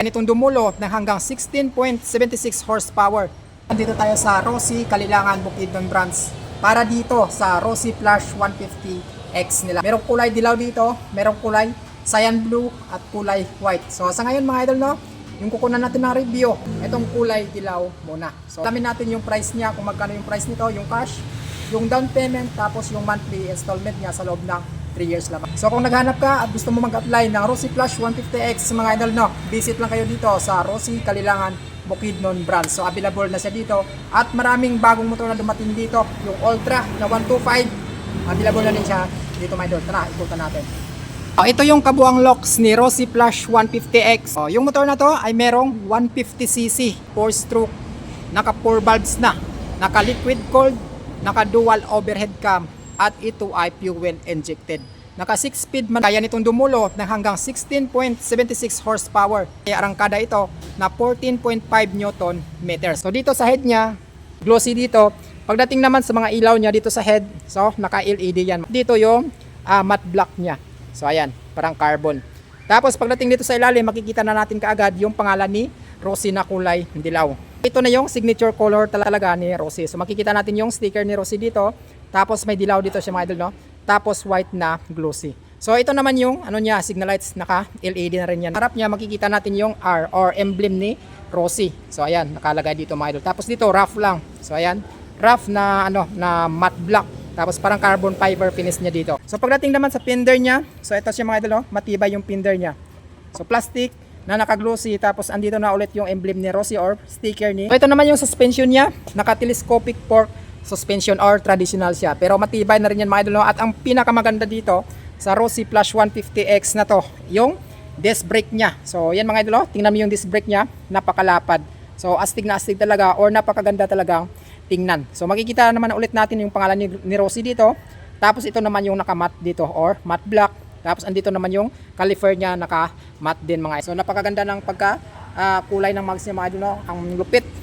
Ganitong dumulo ng hanggang 16.76 horsepower. Nandito tayo sa Rossi Kalilangan Bukidnon Branch para dito sa Rossi Flash 150X nila. Merong kulay dilaw dito, merong kulay cyan blue at kulay white. So sa ngayon mga idol no, yung kukunan natin ng review, itong kulay dilaw muna. So alamin natin yung price niya, kung magkano yung price nito, yung cash, yung down payment, tapos yung monthly installment niya sa loob ng 3 years lamang. So kung naghanap ka at gusto mo mag-apply ng Rossi Flash 150X mga idol no, visit lang kayo dito sa Rossi Kalilangan Bukidnon branch. So available na siya dito at maraming bagong motor na dumating dito, yung Ultra na 125, available na din siya dito mga idol. Tara, ikutan natin. Oh, ito yung kabuang locks ni Rossi Flash 150X. Oh, yung motor na to ay merong 150cc 4-stroke. Naka 4 valves na. Naka liquid cooled, naka dual overhead cam at ito ay fuel injected. Naka 6 speed man kaya nitong dumulo ng hanggang 16.76 horsepower. Kaya arangkada ito na 14.5 newton meters. So dito sa head niya, glossy dito. Pagdating naman sa mga ilaw niya dito sa head, so naka LED yan. Dito yung ah, matte black niya. So ayan, parang carbon. Tapos pagdating dito sa ilalim, makikita na natin kaagad yung pangalan ni Rossi na kulay dilaw. Ito na yung signature color talaga ni Rossi. So makikita natin yung sticker ni Rossi dito. Tapos may dilaw dito siya mga idol, no? Tapos white na glossy. So ito naman yung ano niya, signal lights naka LED na rin yan. Harap niya makikita natin yung R or emblem ni Rossi. So ayan, nakalagay dito mga idol. Tapos dito rough lang. So ayan, rough na ano na matte black. Tapos parang carbon fiber finish niya dito. So pagdating naman sa fender niya, so ito siya mga idol, oh, matibay yung fender niya. So plastic na naka-glossy tapos andito na ulit yung emblem ni Rossi or sticker ni. So ito naman yung suspension niya, naka-telescopic fork suspension or traditional siya. Pero matibay na rin yan mga idol. At ang pinakamaganda dito sa Rossi Plus 150X na to, yung disc brake niya. So yan mga idol, tingnan mo yung disc brake niya, napakalapad. So astig na astig talaga or napakaganda talagang tingnan. So makikita naman ulit natin yung pangalan ni, ni Rossi dito. Tapos ito naman yung naka-matte dito or matte black. Tapos andito naman yung caliper niya naka-matte din mga So napakaganda ng pagka ah, kulay ng mags niya mga idol. Ang lupit.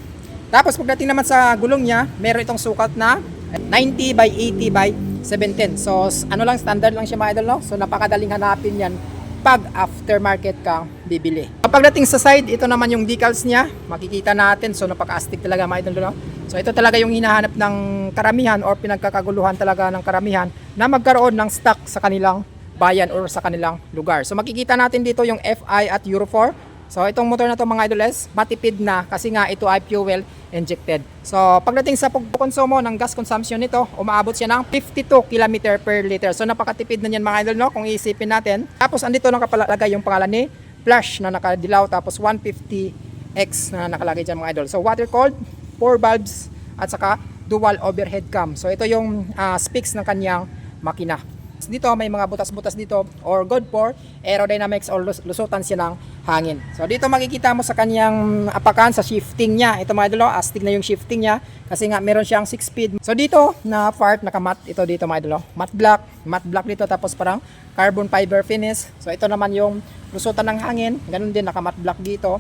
Tapos pagdating naman sa gulong niya, meron itong sukat na 90 by 80 by 710. So ano lang standard lang siya mga idol no. So napakadaling hanapin 'yan pag aftermarket ka bibili. Pagdating sa side, ito naman yung decals niya. Makikita natin. So napaka-astig talaga mga idol no. So ito talaga yung hinahanap ng karamihan or pinagkakaguluhan talaga ng karamihan na magkaroon ng stock sa kanilang bayan or sa kanilang lugar. So makikita natin dito yung FI at Euro 4. So itong motor na to mga idols, matipid na kasi nga ito ay fuel injected. So pagdating sa pagkonsumo ng gas consumption nito, umaabot siya ng 52 km per liter. So napakatipid na niyan mga idol no kung iisipin natin. Tapos andito nakapalagay yung pangalan ni Flash na nakadilaw tapos 150X na nakalagay dyan mga idol. So water cooled, 4 bulbs at saka dual overhead cam. So ito yung ah, specs ng kanyang makina. Dito may mga butas-butas dito or good for aerodynamics or lus- lusutan siya ng hangin. So dito makikita mo sa kanyang apakan sa shifting niya. Ito mga idol, oh, astig na yung shifting niya kasi nga meron siyang 6 speed. So dito na part nakamat ito dito mga idol, oh. matte black, matte black dito tapos parang carbon fiber finish. So ito naman yung lusutan ng hangin, ganun din naka matte black dito.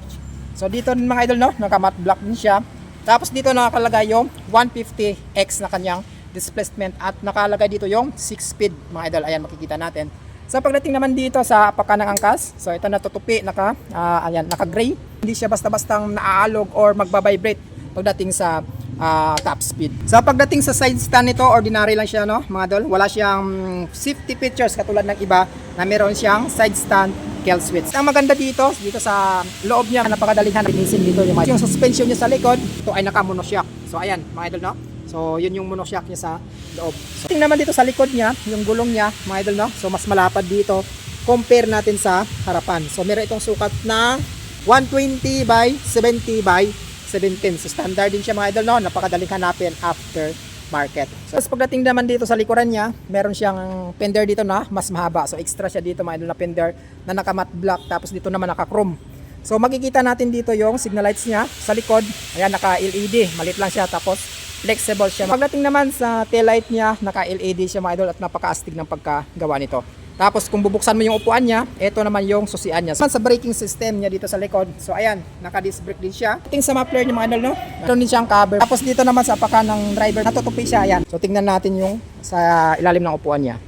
So dito mga idol no, naka matte black din siya. Tapos dito nakalagay yung 150X na kanyang displacement at nakalagay dito yung 6 speed mga idol. Ayan makikita natin. So pagdating naman dito sa paka ng angkas, so ito natutupi, naka ah, ayan, naka-gray. Hindi siya basta-bastang naaalog or magba-vibrate pagdating sa ah, top speed. So pagdating sa side stand nito, ordinary lang siya no, mga idol. Wala siyang safety features katulad ng iba na meron siyang side stand kill switch. Ang maganda dito, dito sa loob niya, napakadaling hanapinisin dito yung, yung suspension niya sa likod, ito ay naka-monoshock. So ayan, mga idol no. So yun yung monoshock niya sa loob. So tingnan naman dito sa likod niya, yung gulong niya, mga idol no. So mas malapad dito compare natin sa harapan. So meron itong sukat na 120 by 70 by 710. So standard din siya mga idol no. Napakadaling hanapin after market. So pagdating naman dito sa likuran niya, meron siyang fender dito na mas mahaba. So extra siya dito mga idol na fender na naka matte black tapos dito naman naka chrome. So makikita natin dito yung signal lights niya sa likod. Ayan naka LED, malit lang siya tapos flexible siya. Pagdating naman sa tail light niya, naka LED siya mga idol at napakaastig ng pagkagawa nito. Tapos kung bubuksan mo yung upuan niya, ito naman yung susian niya. Sa braking system niya dito sa likod. So ayan, naka disc brake din siya. Tingin sa muffler niya mga idol no. Meron din siyang cover. Tapos dito naman sa paka ng driver, natutupi siya ayan. So tingnan natin yung sa ilalim ng upuan niya.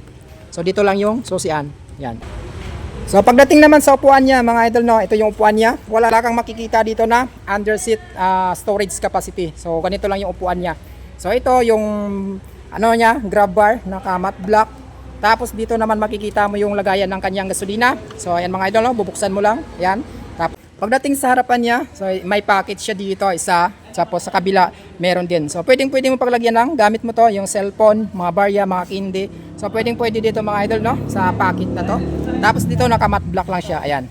So dito lang yung susian. Yan. So pagdating naman sa upuan niya, mga idol, no, ito yung upuan niya. Wala kang makikita dito na under seat ah, storage capacity. So ganito lang yung upuan niya. So ito yung ano niya, grab bar, naka matte black. Tapos dito naman makikita mo yung lagayan ng kanyang gasolina. So ayan mga idol, no, bubuksan mo lang. Ayan. Pagdating sa harapan niya, so may package siya dito, isa. Tapos sa kabila, meron din. So pwedeng pwede mo paglagyan ng gamit mo to, yung cellphone, mga barya, mga kindi. So pwedeng pwede dito mga idol, no, sa packet na to. Tapos dito naka matte black lang siya, ayan.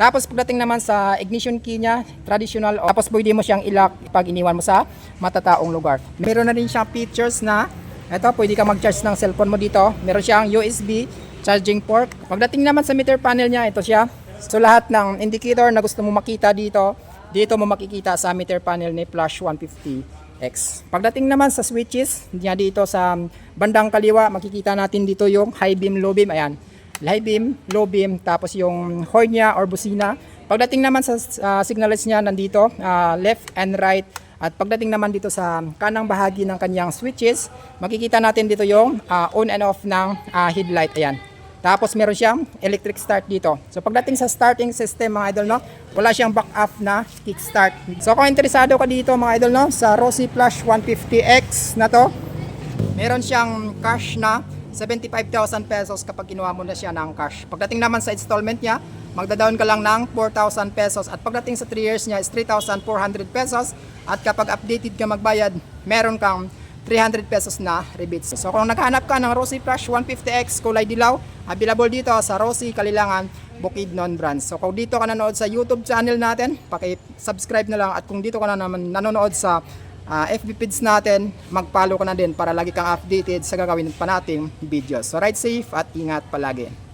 Tapos pagdating naman sa ignition key niya, traditional, tapos pwede mo siyang ilock pag iniwan mo sa matataong lugar. Meron na rin siyang features na, eto, pwede ka mag-charge ng cellphone mo dito. Meron siyang USB charging port. Pagdating naman sa meter panel niya, ito siya. So lahat ng indicator na gusto mo makita dito, dito mo makikita sa meter panel ni Flash 150X. Pagdating naman sa switches, niya dito sa bandang kaliwa, makikita natin dito yung high beam, low beam, ayan high beam, low beam, tapos yung horn niya or busina. Pagdating naman sa uh, signalers niya nandito, ah, left and right. At pagdating naman dito sa kanang bahagi ng kanyang switches, makikita natin dito yung ah, on and off ng ah, headlight. Ayan. Tapos meron siyang electric start dito. So pagdating sa starting system mga idol no, wala siyang back off na kick start. So kung interesado ka dito mga idol no, sa Rossi Flash 150X na to, meron siyang cash na 75,000 pesos kapag kinuha mo na siya ng cash. Pagdating naman sa installment niya, magda-down ka lang ng 4,000 pesos at pagdating sa 3 years niya is 3,400 pesos at kapag updated ka magbayad, meron kang 300 pesos na rebates. So kung naghanap ka ng Rossi Flash 150X kulay dilaw, available dito sa Rossi Kalilangan Bukidnon Branch. So kung dito ka nanood sa YouTube channel natin, paki-subscribe na lang at kung dito ka na naman nanonood sa ah, FB feeds natin, mag-follow ka na din para lagi kang updated sa gagawin pa nating videos. So ride safe at ingat palagi.